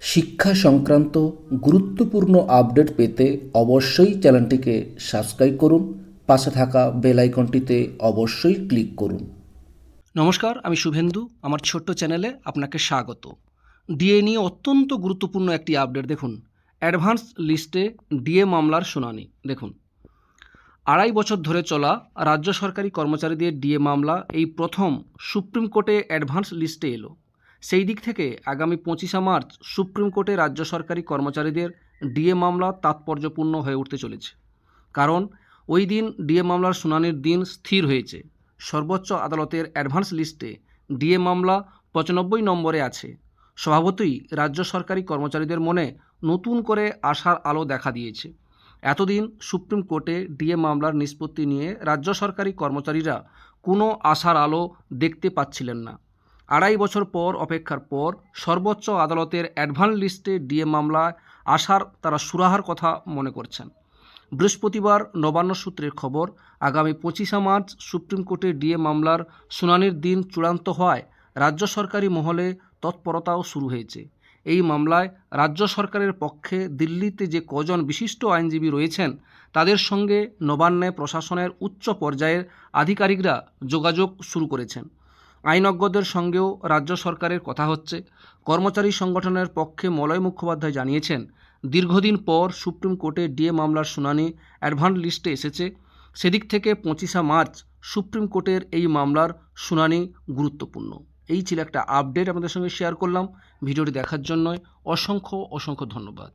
শিক্ষা সংক্রান্ত গুরুত্বপূর্ণ আপডেট পেতে অবশ্যই চ্যানেলটিকে সাবস্ক্রাইব করুন, পাশে থাকা বেল আইকনটিতে অবশ্যই ক্লিক করুন। নমস্কার, আমি শুভেন্দু, আমার ছোট্ট চ্যানেলে আপনাকে স্বাগত। ডিএ নিয়ে অত্যন্ত গুরুত্বপূর্ণ একটি আপডেট দেখুন। অ্যাডভান্স লিস্টে ডিএ মামলার শুনানি, দেখুন। আড়াই বছর ধরে চলা রাজ্য সরকারি কর্মচারীদের ডিএ মামলা এই প্রথম সুপ্রিম কোর্টে অ্যাডভান্স লিস্টে এলো। সেই দিক থেকে আগামী পঁচিশে মার্চ সুপ্রিম কোর্টে রাজ্য সরকারি কর্মচারীদের ডিএ মামলা তাৎপর্যপূর্ণ হয়ে উঠতে চলেছে। কারণ, ওই দিন ডিএ মামলার শুনানির দিন স্থির হয়েছে। সর্বোচ্চ আদালতের অ্যাডভান্স লিস্টে ডিএ মামলা পঁচানব্বই নম্বরে আছে। স্বভাবতই রাজ্য সরকারি কর্মচারীদের মনে নতুন করে আশার আলো দেখা দিয়েছে। এতদিন সুপ্রিম কোর্টে ডিএ মামলার নিষ্পত্তি নিয়ে রাজ্য সরকারি কর্মচারীরা কোনো আশার আলো দেখতে পাচ্ছিলেন না। আড়াই বছর পর, অপেক্ষার পর, সর্বোচ্চ আদালতের অ্যাডভান্স লিস্টে ডিএ মামলায় আসার তারা সুরাহার কথা মনে করছেন। বৃহস্পতিবার নবান্ন সূত্রের খবর, আগামী পঁচিশে মার্চ সুপ্রিম কোর্টে ডিএ মামলার শুনানির দিন চূড়ান্ত হওয়ায় রাজ্য সরকারি মহলে তৎপরতাও শুরু হয়েছে। এই মামলায় রাজ্য সরকারের পক্ষে দিল্লিতে যে কজন বিশিষ্ট আইনজীবী রয়েছেন, তাদের সঙ্গে নবান্নে প্রশাসনের উচ্চ পর্যায়ের আধিকারিকরা যোগাযোগ শুরু করেছেন। আইনজ্ঞদের সঙ্গেও রাজ্য সরকারের কথা হচ্ছে। কর্মচারী সংগঠনের পক্ষে মলয় মুখোপাধ্যায় জানিয়েছেন, দীর্ঘদিন পর সুপ্রিম কোর্টে ডিএ মামলার শুনানি অ্যাডভান্স লিস্টে এসেছে। সেদিক থেকে পঁচিশে মার্চ সুপ্রিম কোর্টের এই মামলার শুনানি গুরুত্বপূর্ণ। এই ছিল একটা আপডেট আমাদের সঙ্গে শেয়ার করলাম। ভিডিওটি দেখার জন্য অসংখ্য অসংখ্য ধন্যবাদ।